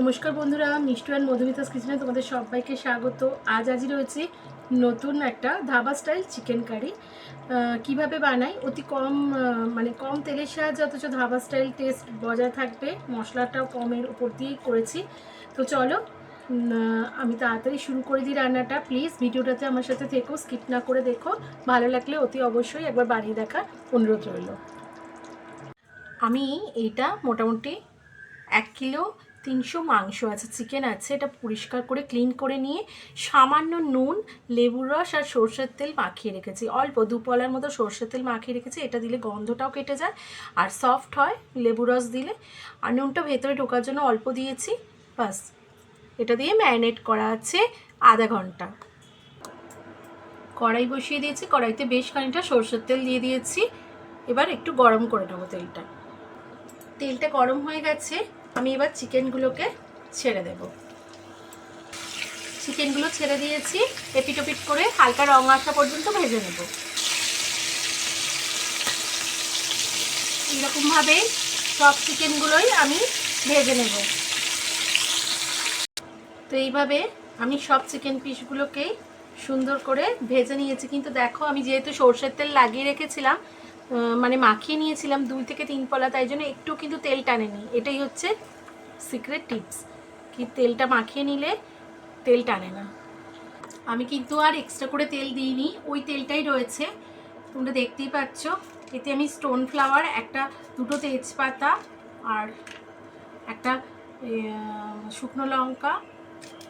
নমস্কার বন্ধুরা মিষ্টু অ্যান্ড মধুমিতাস কিচেনে তোমাদের সবাইকে স্বাগত। আজ আজই রয়েছে নতুন একটা ধাবা স্টাইল চিকেন কারি কীভাবে বানাই? অতি কম মানে কম তেলের সাহায্যে অথচ ধাবা স্টাইল টেস্ট বজায় থাকবে। মশলাটাও কমের উপর দিয়েই করেছি। তো চলো আমি তাড়াতাড়ি শুরু করে দিই রান্নাটা। প্লিজ, ভিডিওটাতে আমার সাথে থেকো, স্কিপ না করে দেখো। ভালো লাগলে অতি অবশ্যই একবার বানিয়ে দেখার অনুরোধ রইল। আমি এইটা মোটামুটি এক কিলো তিনশো মাংস আছে চিকেন আছে, এটা পরিষ্কার করে ক্লিন করে নিয়ে সামান্য নুন, লেবুর রস আর সর্ষের তেল মাখিয়ে রেখেছি। অল্প দুপলার মতো সর্ষের তেল মাখিয়ে রেখেছি, এটা দিলে গন্ধটাও কেটে যায় আর সফট হয় লেবু রস দিলে। আর নুনটা ভেতরে ঢোকার জন্য অল্প দিয়েছি বাস এটা দিয়ে ম্যারিনেট করা আছে আধা ঘণ্টা। কড়াই বসিয়ে দিয়েছি, কড়াইতে বেশ খানিকটা সর্ষের তেল দিয়ে দিয়েছি। এবার একটু গরম করে নেব তেলটা। তেলটা গরম হয়ে গেছে আমি এবার চিকেনগুলোকে ছেড়ে দেব। চিকেনগুলো ছেড়ে দিয়েছি, এপিটোপিট করে হালকা রং আসা পর্যন্ত ভেজে নেব। এইরকমভাবে সব চিকেনগুলোই আমি ভেজে নেব। তো এইভাবে আমি সব চিকেন পিসগুলোকেই সুন্দর করে ভেজে নিয়েছি। কিন্তু দেখো, আমি যেহেতু সর্ষের তেল লাগিয়ে রেখেছিলাম মানে মাখিয়ে নিয়েছিলাম দুই থেকে তিন পলা, তাই জন্য একটু কিন্তু তেল টানেনি। এটাই হচ্ছে সিক্রেট টিপস কি তেলটা মাখিয়ে নিলে তেল টানে না। আমি কিন্তু আর এক্সট্রা করে তেল দিইনি, ওই তেলটাই রয়েছে। তোমরা দেখতেই পাচ্ছ, এতে আমি স্টোন ফ্লাওয়ার একটা দুটো তেজপাতা আর একটা শুকনো লঙ্কা,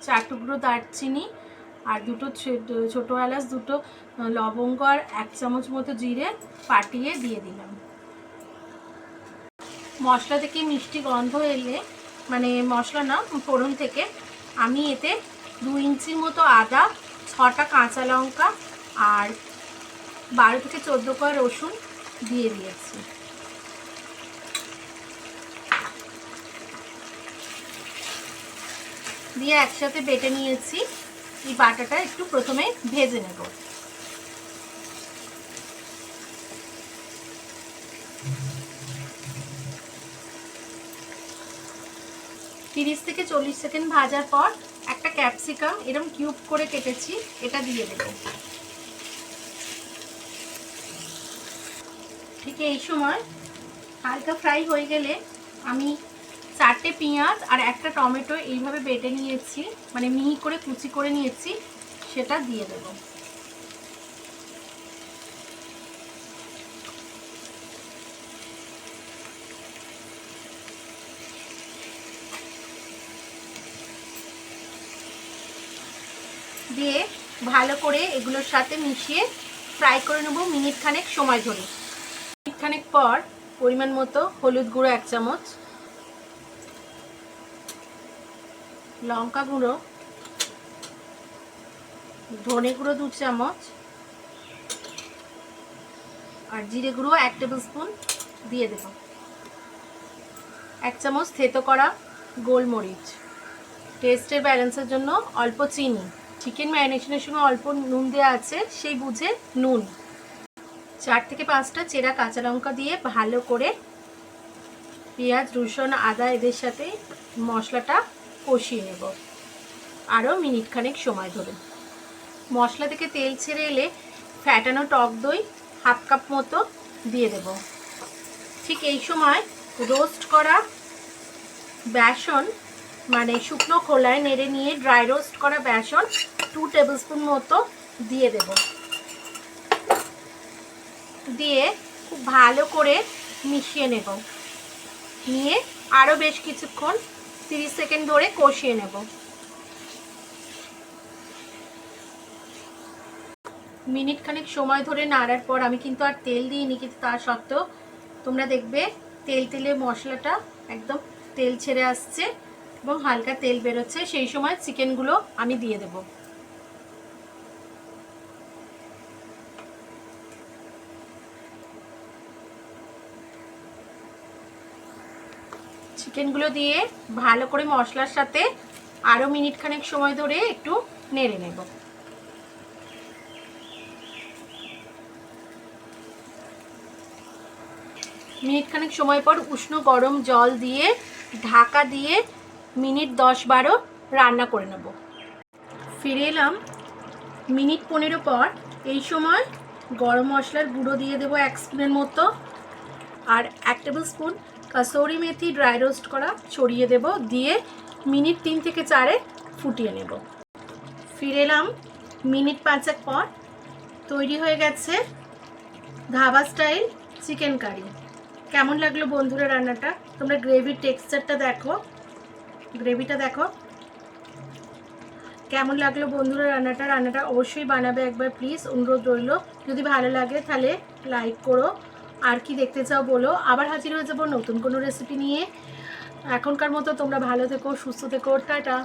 চার টুকরো দারচিনি আর দুটো ছোট- এলাচ, দুটো লবঙ্গ আর এক চামচ মতো জিরে পাটিয়ে দিয়ে দিলাম। মশলা থেকে মিষ্টি গন্ধ এলে মানে মশলা না, ফোড়ন থেকে, আমি এতে দু ইঞ্চির মতো আদা, ছটা কাঁচা লঙ্কা আর বারো থেকে চোদ্দ কোয়া রসুন দিয়ে দিয়েছি। দিয়ে একসাথে বেটে নিয়েছি। এই বাটাটা একটু প্রথমে ভেজে নেব। তিরিশ থেকে চল্লিশ সেকেন্ড ভাজার পর একটা ক্যাপসিকাম এরকম কিউব করে কেটেছি, এটা দিয়ে দেব। ঠিক এই সময় হালকা ফ্রাই হয়ে গেলে আমি চারটে পেঁয়াজ আর একটা টমেটো এইভাবে বেটে নিয়েছি মানে মিহি করে কুচি করে নিয়েছি, সেটা দিয়ে দেবো। দিয়ে ভালো করে এগুলোর সাথে মিশিয়ে ফ্রাই করে নেব মিনিট খানেক সময় ধরে। মিনিট খানেক পর পরিমাণ মতো হলুদ গুঁড়ো এক চামচ। লঙ্কা গুঁড়ো, ধনে গুঁড়ো দু চামচ, আর জিরে গুঁড়ো এক টেবিল স্পুন দিয়ে দেব। এক চামচ থেতো করা গোলমরিচ। টেস্টের ব্যালেন্সের জন্য অল্প চিনি। চিকেন ম্যারিনেশনের সময় অল্প নুন দেওয়া আছে, সেই বুঝে নুন। চার থেকে পাঁচটা চেরা কাঁচা লঙ্কা দিয়ে ভালো করে পেঁয়াজ, রসুন, আদা এদের সাথে মশলাটা কষিয়ে নেব। আরও মিনিট খানেক সময় ধরে। মশলা থেকে তেল ছেড়ে এলে ফ্যাটানো টক দই হাফ কাপ মতো দিয়ে দেব। ঠিক এই সময় রোস্ট করা বেসন মানে শুকনো খোলায় নেড়ে নিয়ে ড্রাই রোস্ট করা বেসন টু টেবিল স্পুন মতো দিয়ে দেব। দিয়ে খুব ভালো করে মিশিয়ে নেব। নিয়ে আরও বেশ কিছুক্ষণ তিরিশ সেকেন্ড ধরে কষিয়ে নেব। মিনিট খানিক সময় ধরে নাড়ার পর আমি কিন্তু আর তেল দিইনি, কিন্তু তা সত্ত্বেও তোমরা দেখবে তেল তেলে মশলাটা একদম তেল ছেড়ে আসছে এবং হালকা তেল বেরোচ্ছে, সেই সময় চিকেনগুলো আমি দিয়ে দেব। চিকেনগুলো দিয়ে ভালো করে মশলার সাথে আরও মিনিট খানেক সময় ধরে একটু নেড়ে নেব। মিনিট খানেক সময় পর উষ্ণ গরম জল দিয়ে ঢাকা দিয়ে মিনিট দশ বারো রান্না করে নেব। ফিরে এলাম। মিনিট পনেরো পর এই সময় গরম মশলার গুঁড়ো দিয়ে দেবো এক স্পুনের মতো। আর এক tablespoon kasuri methi dry roast করা ছড়িয়ে দেব, দিয়ে মিনিট তিন থেকে চারে ফুটিয়ে নেব। ফিরে এলাম মিনিট পাঁচেক পর। তৈরি হয়ে গেছে ধাবা স্টাইল চিকেন কারি। কেমন লাগল বন্ধুরা রান্নাটা? তোমরা গ্রেভির টেক্সচারটা দেখো। গ্রেভিটা দেখো। কেমন লাগল বন্ধুরা রান্নাটা? রান্নাটা অবশ্যই বানাবে একবার, প্লিজ অনুরোধ রইল। যদি ভালো লাগে তাহলে লাইক করো। আর কি দেখতে চাও বলো। আবার হাজির হয়ে যাব নতুন কোনো রেসিপি নিয়ে। এখনকার মতো তোমরা ভালো থেকো, সুস্থ থেকো। টাটা।